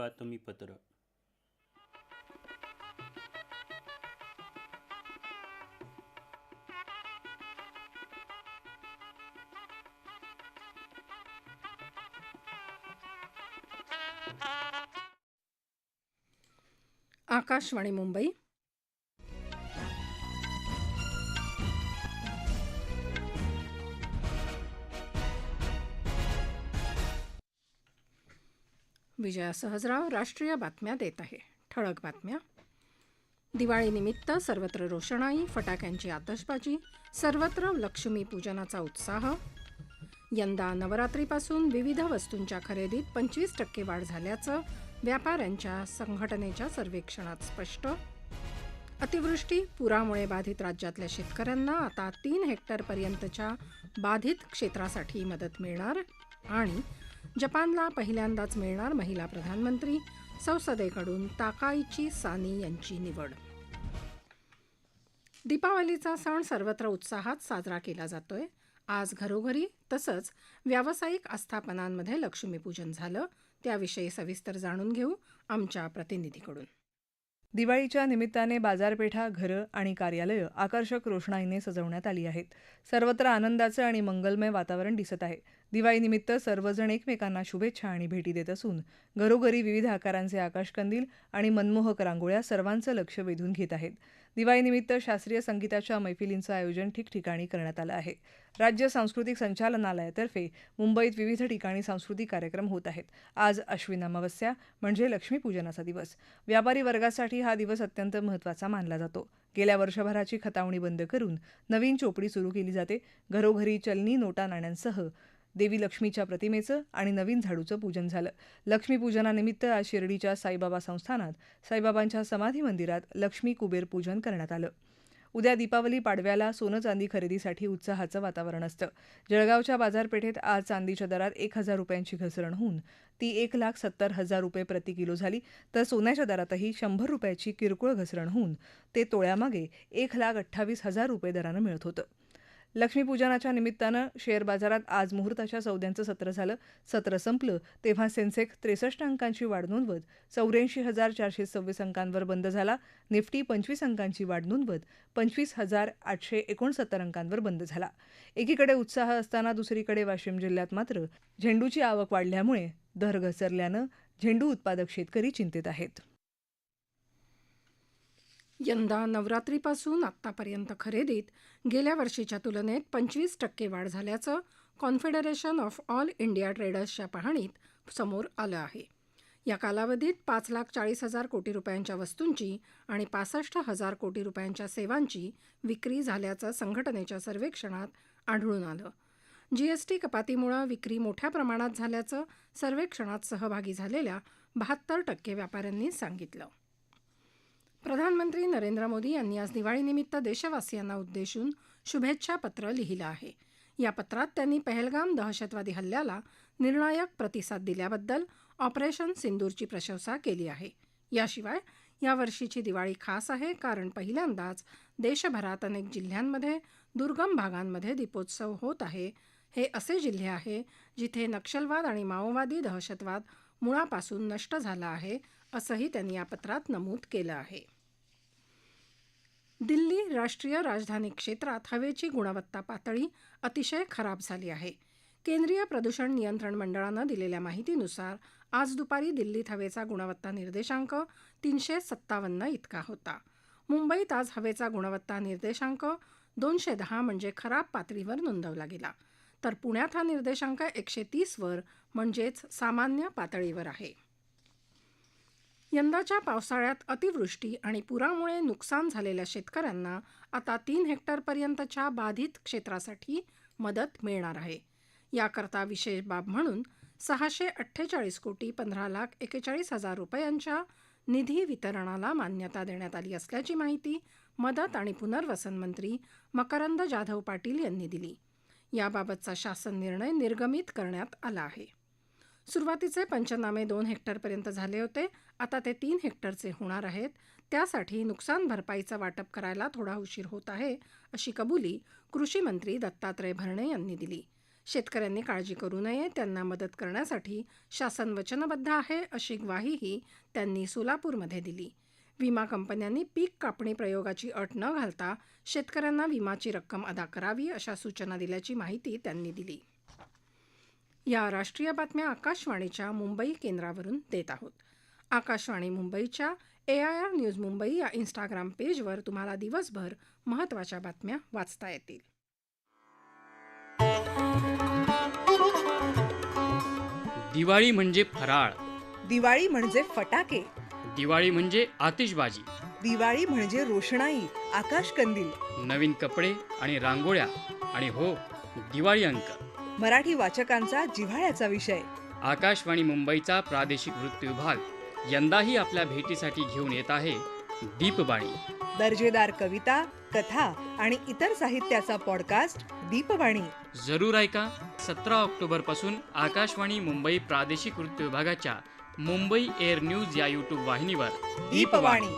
बातमीपत्र आकाशवाणी मुंबई. विजया सहजराव राष्ट्रीय बातम्या देत आहे. ठळक बातम्या. दिवाळीनिमित्त सर्वत्र रोषणाई फटाक्यांची आतषबाजी सर्वत्र लक्ष्मी पूजनाचा उत्साह. यंदा नवरात्रीपासून विविध वस्तूंच्या खरेदीत पंचवीस टक्के वाढ झाल्याचं व्यापाऱ्यांच्या संघटनेच्या सर्वेक्षणात स्पष्ट. अतिवृष्टी पुरामुळे बाधित राज्यातल्या शेतकऱ्यांना आता तीन हेक्टरपर्यंतच्या बाधित क्षेत्रासाठी मदत मिळणार आणि जपानला पहिल्यांदाच मिळणार महिला प्रधानमंत्री संसदेकडून ताकाईची सानी यांची निवड. दीपावलीचा सण सर्वत्र उत्साहात साजरा केला जातोय. आज घरोघरी तसंच व्यावसायिक आस्थापनांमध्ये लक्ष्मीपूजन झालं. त्याविषयी सविस्तर जाणून घेऊ आमच्या प्रतिनिधीकडून. दिवाळीच्या निमित्ताने बाजारपेठा घरं आणि कार्यालयं आकर्षक रोषणाईने सजवण्यात आली आहेत. सर्वत्र आनंदाचं आणि मंगलमय वातावरण दिसत आहे. दिवाळीनिमित्त सर्वजण एकमेकांना शुभेच्छा आणि भेटी देत असून घरोघरी विविध आकारांचे आकाशकंदील आणि मनमोहक रांगोळ्या सर्वांचं लक्ष वेधून घेत आहेत. दिवाळीनिमित्त शास्त्रीय संगीताच्या मैफिलींचं आयोजन ठिकठिकाणी करण्यात आलं आहे. राज्य सांस्कृतिक संचालनालयातर्फे मुंबईत विविध ठिकाणी सांस्कृतिक कार्यक्रम होत आहेत. आज अश्विन अमावस्या म्हणजे लक्ष्मीपूजनाचा दिवस. व्यापारी वर्गासाठी हा दिवस अत्यंत महत्त्वाचा मानला जातो. गेल्या वर्षभराची खतावणी बंद करून नवीन चोपडी सुरू केली जाते. घरोघरी चलनी नोटा नाण्यांसह देवी लक्ष्मीच्या प्रतिमेचं आणि नवीन झाडूचं पूजन झालं. लक्ष्मीपूजनानिमित्त आज शिर्डीच्या साईबाबा संस्थानात साईबाबांच्या समाधी मंदिरात लक्ष्मी कुबेर पूजन करण्यात आलं. उद्या दीपावली पाडव्याला सोनं चांदी खरेदीसाठी उत्साहाचं वातावरण असतं. जळगावच्या बाजारपेठेत आज चांदीच्या दरात एक हजार रुपयांची घसरण होऊन ती एक लाख सत्तर हजार रुपये प्रति किलो झाली. तर सोन्याच्या दरातही शंभर रुपयाची किरकोळ घसरण होऊन ते तोळ्यामागे एक लाख अठ्ठावीस हजार रुपये दरानं मिळत होतं. लक्ष्मीपूजनाच्या निमित्तानं शेअर बाजारात आज मुहूर्ताच्या सौद्यांचं सत्र झालं. सत्र संपलं तेव्हा सेन्सेक्स त्रेसष्ट अंकांची वाढ नोंदवत चौऱ्याऐंशी हजार चारशे सव्वीस अंकांवर बंद झाला. निफ्टी पंचवीस अंकांची वाढ नोंदवत पंचवीस हजार आठशे एकोणसत्तर अंकांवर बंद झाला. एकीकडे उत्साह असताना दुसरीकडे वाशिम जिल्ह्यात मात्र झेंडूची आवक वाढल्यामुळे दर घसरल्यानं झेंडू उत्पादक शेतकरी चिंतेत आहेत. यंदा नवरात्रीपासून आत्तापर्यंत खरेदीत गेल्या वर्षीच्या तुलनेत पंचवीस टक्के वाढ झाल्याचं कॉन्फेडरेशन ऑफ ऑल इंडिया ट्रेडर्सच्या पाहणीत समोर आलं आहे. या कालावधीत पाच लाख चाळीस हजार कोटी रुपयांच्या वस्तूंची आणि पासष्ट हजार कोटी रुपयांच्या सेवांची विक्री झाल्याचं संघटनेच्या सर्वेक्षणात आढळून आलं. जीएसटी कपातीमुळे विक्री मोठ्या प्रमाणात झाल्याचं सर्वेक्षणात सहभागी झालेल्या बहात्तर टक्के व्यापाऱ्यांनी सांगितलं. प्रधानमंत्री नरेंद्र मोदी यांनी आज दिवाळीनिमित्त देशवासियांना उद्देशून शुभेच्छा पत्र लिहिलं आहे. या पत्रात त्यांनी पहलगाम दहशतवादी हल्ल्याला निर्णायक प्रतिसाद दिल्याबद्दल ऑपरेशन सिंदूरची प्रशंसा केली आहे. याशिवाय या वर्षीची दिवाळी खास आहे कारण पहिल्यांदाच देशभरात अनेक जिल्ह्यांमध्ये दुर्गम भागांमध्ये दीपोत्सव होत आहे. हे असे जिल्हे आहे जिथे नक्षलवाद आणि माओवादी दहशतवाद मुळापासून नष्ट झाला आहे असंही त्यांनी या पत्रात नमूद केलं आहे. दिल्ली राष्ट्रीय राजधानी क्षेत्रात हवेची गुणवत्ता पातळी अतिशय खराब झाली आहे. केंद्रीय प्रदूषण नियंत्रण मंडळानं दिलेल्या माहितीनुसार आज दुपारी दिल्लीत हवेचा गुणवत्ता निर्देशांक तीनशे सत्तावन्न इतका होता. मुंबईत आज हवेचा गुणवत्ता निर्देशांक दोनशे दहा म्हणजे खराब पातळीवर नोंदवला गेला. तर पुण्यात हा निर्देशांक एकशे तीसवर म्हणजेच सामान्य पातळीवर आहे. यंदाच्या पावसाळ्यात अतिवृष्टी आणि पुरामुळे नुकसान झालेल्या शेतकऱ्यांना आता तीन हेक्टरपर्यंतच्या बाधित क्षेत्रासाठी मदत मिळणार आहे. याकरता विशेष बाब म्हणून सहाशे अठ्ठेचाळीस कोटी पंधरा लाख एकेचाळीस हजार रुपयांच्या निधी वितरणाला मान्यता देण्यात आली असल्याची माहिती मदत आणि पुनर्वसन मंत्री मकरंद जाधव पाटील यांनी दिली. याबाबतचा शासन निर्णय निर्गमित करण्यात आला आहे. सुरुवातीचे पंचनामे दोन हेक्टरपर्यंत झाले होते. आता ते तीन हेक्टरचे होणार आहेत. त्यासाठी नुकसान भरपाईचं वाटप करायला थोडा उशीर होत आहे अशी कबुली कृषी मंत्री दत्तात्रय भरणे यांनी दिली. शेतकऱ्यांनी काळजी करू नये त्यांना मदत करण्यासाठी शासन वचनबद्ध आहे अशी ग्वाहीही त्यांनी सोलापूरमध्ये दिली. विमा कंपन्यांनी पीक कापणी प्रयोगाची अट न घालता शेतकऱ्यांना विमाची रक्कम अदा करावी अशा सूचना दिल्याची माहिती त्यांनी दिली. या राष्ट्रीय बातम्या आकाशवाणीच्या मुंबई केंद्रावरून देत आहोत. आकाशवाणी मुंबईच्या A I R news Mumbai या इंस्टाग्राम पेजवर तुम्हाला दिवसभर महत्त्वाच्या बातम्या वाचता येतील. दिवाळी म्हणजे फराळ. दिवाळी म्हणजे फटाके. दिवाळी म्हणजे आतिषबाजी. दिवाळी म्हणजे रोषणाई आकाश कंदील नवीन कपडे आणि रांगोळ्या. आणि हो दिवाळी अंक. मराठी वाचकांचा जिव्हाळ्याचा विषय. आकाशवाणी मुंबईचा प्रादेशिक वृत्त विभाग. यंदाही आपल्या भेटीसाठी घेऊन येत आहे दीपवाणी दर्जेदार कविता कथा आणि इतर साहित्याचा पॉडकास्ट दीपवाणी. जरूर ऐका. सतरा ऑक्टोबरपासून आकाशवाणी मुंबई प्रादेशिक वृत्त विभागाच्या मुंबई एअर न्यूज या युट्यूब वाहिनीवर. दीपवाणी.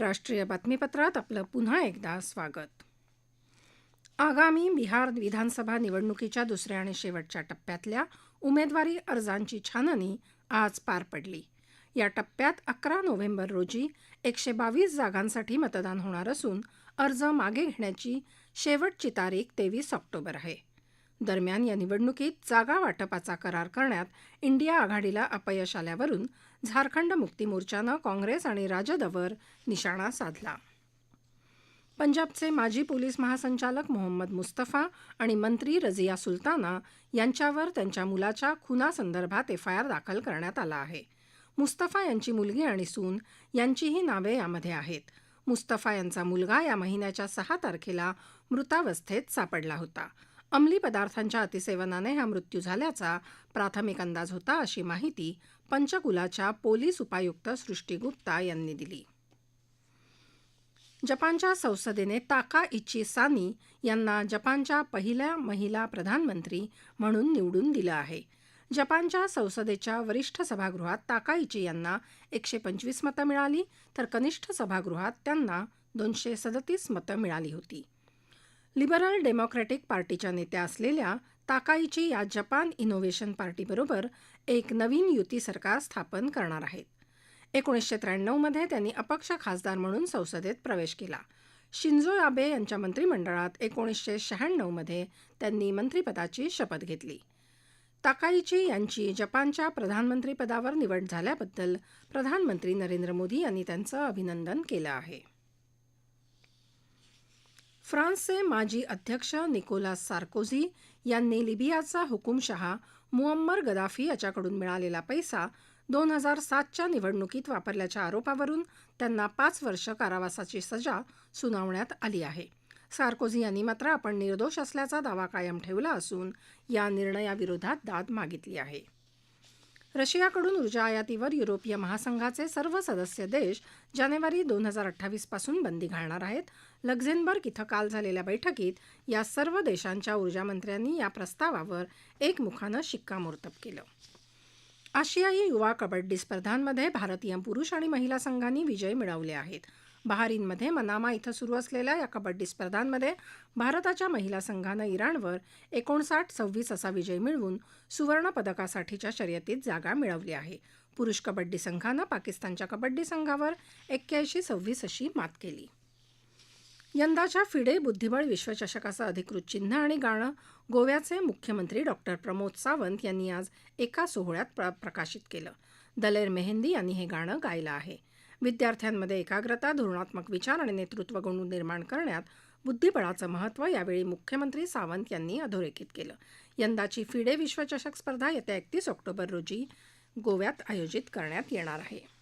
राष्ट्रीय बातमीपत्रात आपलं पुन्हा एकदा स्वागत. आगामी बिहार विधानसभा निवडणुकीच्या दुसऱ्या आणि शेवटच्या टप्प्यातल्या उमेदवारी अर्जांची छाननी आज पार पडली. या टप्प्यात अकरा नोव्हेंबर रोजी एकशे बावीस जागांसाठी मतदान होणार असून अर्ज मागे घेण्याची शेवटची तारीख तेवीस ऑक्टोबर आहे. दरम्यान या निवडणुकीत जागा वाटपाचा करार करण्यात इंडिया आघाडीला अपयश आल्यावरून झारखंड मुक्ती मोर्चानं काँग्रेस आणि राजदवर निशाणा साधला. पंजाबचे माजी पोलीस महासंचालक मोहम्मद मुस्तफा आणि मंत्री रझिया सुलताना यांच्यावर त्यांच्या मुलाच्या खुनासंदर्भात एफआयआर दाखल करण्यात आला आहे. मुस्तफा यांची मुलगी आणि सून यांचीही नावे यामध्ये आहेत. मुस्तफा यांचा मुलगा या महिन्याच्या सहा तारखेला मृतावस्थेत सापडला होता. अंमली पदार्थांच्या अतिसेवनाने हा मृत्यू झाल्याचा प्राथमिक अंदाज होता अशी माहिती पंचकुलाच्या पोलीस उपायुक्त सृष्टी गुप्ता यांनी दिली. जपानच्या संसदेने ताका इची सानी यांना जपानच्या पहिल्या महिला प्रधानमंत्री म्हणून निवडून दिलं आहे. जपानच्या संसदेच्या वरिष्ठ सभागृहात ताकाइची यांना एकशे पंचवीस मतं मिळाली तर कनिष्ठ सभागृहात त्यांना दोनशे सदतीस मतं मिळाली होती. लिबरल डेमोक्रॅटिक पार्टीच्या नेत्या असलेल्या ताकाईची या जपान इनोव्हेशन पार्टीबरोबर एक नवीन युती सरकार स्थापन करणार आहेत. एकोणीसशे त्र्याण्णवमध्ये त्यांनी अपक्ष खासदार म्हणून संसदेत प्रवेश केला. शिंजो आबे यांच्या मंत्रिमंडळात एकोणीसशे शहाण्णवमध्ये त्यांनी मंत्रिपदाची शपथ घेतली. ताकाईची यांची जपानच्या प्रधानमंत्रीपदावर निवड झाल्याबद्दल प्रधानमंत्री नरेंद्र मोदी यांनी त्यांचं अभिनंदन केलं आहे. फ्रान्सचे माजी अध्यक्ष निकोलास सार्कोझी यांनी लिबियाचा हुकुमशहा मुअम्मर गदाफी याच्याकडून मिळालेला पैसा दोन हजार सातच्या निवडणुकीत वापरल्याच्या आरोपावरून त्यांना पाच वर्ष कारावासाची सजा सुनावण्यात आली आहे. सार्कोझी यांनी मात्र आपण निर्दोष असल्याचा दावा कायम ठेवला असून या निर्णयाविरोधात दाद मागितली आहे. रशियाकडून ऊर्जा आयातीवर युरोपीय महासंघाचे सर्व सदस्य देश जानेवारी दोन हजार अठ्ठावीसपासून बंदी घालणार आहेत. लक्झेंबर्ग इथं काल झालेल्या बैठकीत या सर्व देशांच्या ऊर्जामंत्र्यांनी या प्रस्तावावर एकमुखानं शिक्कामोर्तब केलं. आशियाई युवा कबड्डी स्पर्धांमध्ये भारतीय पुरुष आणि महिला संघांनी विजय मिळवले आहेत. बहारीनमध्ये मनामा इथं सुरू असलेल्या या कबड्डी स्पर्धांमध्ये भारताच्या महिला संघानं इराणवर एकोणसाठ सव्वीस असा विजय मिळवून सुवर्ण पदकासाठीच्या शर्यतीत जागा मिळवली आहे. पुरुष कबड्डी संघानं पाकिस्तानच्या कबड्डी संघावर एक्क्याऐंशी सव्वीस अशी मात केली. यंदाच्या फिडे बुद्धिबळ विश्वचषकाचं अधिकृत चिन्ह आणि गाणं गोव्याचे मुख्यमंत्री डॉक्टर प्रमोद सावंत यांनी आज एका सोहळ्यात प्र प्रकाशित केलं. दलेर मेहंदी यांनी हे गाणं गायलं आहे. विद्यार्थ्यांमध्ये एकाग्रता धोरणात्मक विचार आणि नेतृत्व गुण निर्माण करण्यात बुद्धिबळाचं महत्त्व यावेळी मुख्यमंत्री सावंत यांनी अधोरेखित केलं. यंदाची फिडे विश्वचषक स्पर्धा येत्या एकतीस ऑक्टोबर रोजी गोव्यात आयोजित करण्यात येणार आहे.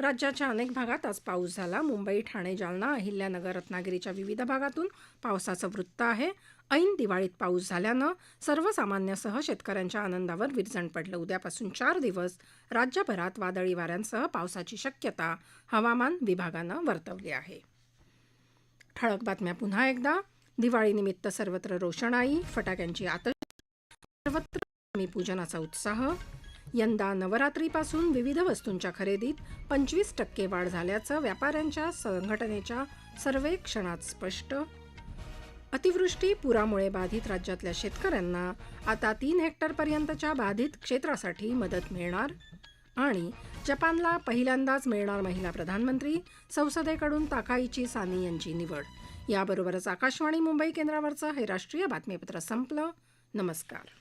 राज्याच्या अनेक भागात आज पाऊस झाला. मुंबई ठाणे जालना अहिल्यानगर रत्नागिरीच्या विविध भागातून पावसाचं वृत्त आहे. ऐन दिवाळीत पाऊस झाल्यानं सर्वसामान्यासह शेतकऱ्यांच्या आनंदावर विरजण पडलं. उद्यापासून चार दिवस राज्यभरात वादळी वाऱ्यांसह पावसाची शक्यता हवामान विभागानं वर्तवली आहे. ठळक बातम्या पुन्हा एकदा. दिवाळीनिमित्त सर्वत्र रोषणाई फटाक्यांची आतष सर्वत्र पूजनाचा उत्साह. यंदा नवरात्रीपासून विविध वस्तूंच्या खरेदीत पंचवीस टक्के वाढ झाल्याचं व्यापाऱ्यांच्या संघटनेच्या सर्वेक्षणात स्पष्ट. अतिवृष्टी पुरामुळे बाधित राज्यातल्या शेतकऱ्यांना आता तीन हेक्टरपर्यंतच्या बाधित क्षेत्रासाठी मदत मिळणार? आणि जपानला पहिल्यांदाच मिळणार महिला प्रधानमंत्री संसदेकडून ताकाईची सानी यांची निवड. याबरोबरच आकाशवाणी मुंबई केंद्रावरचं हे राष्ट्रीय बातमीपत्र संपलं. नमस्कार.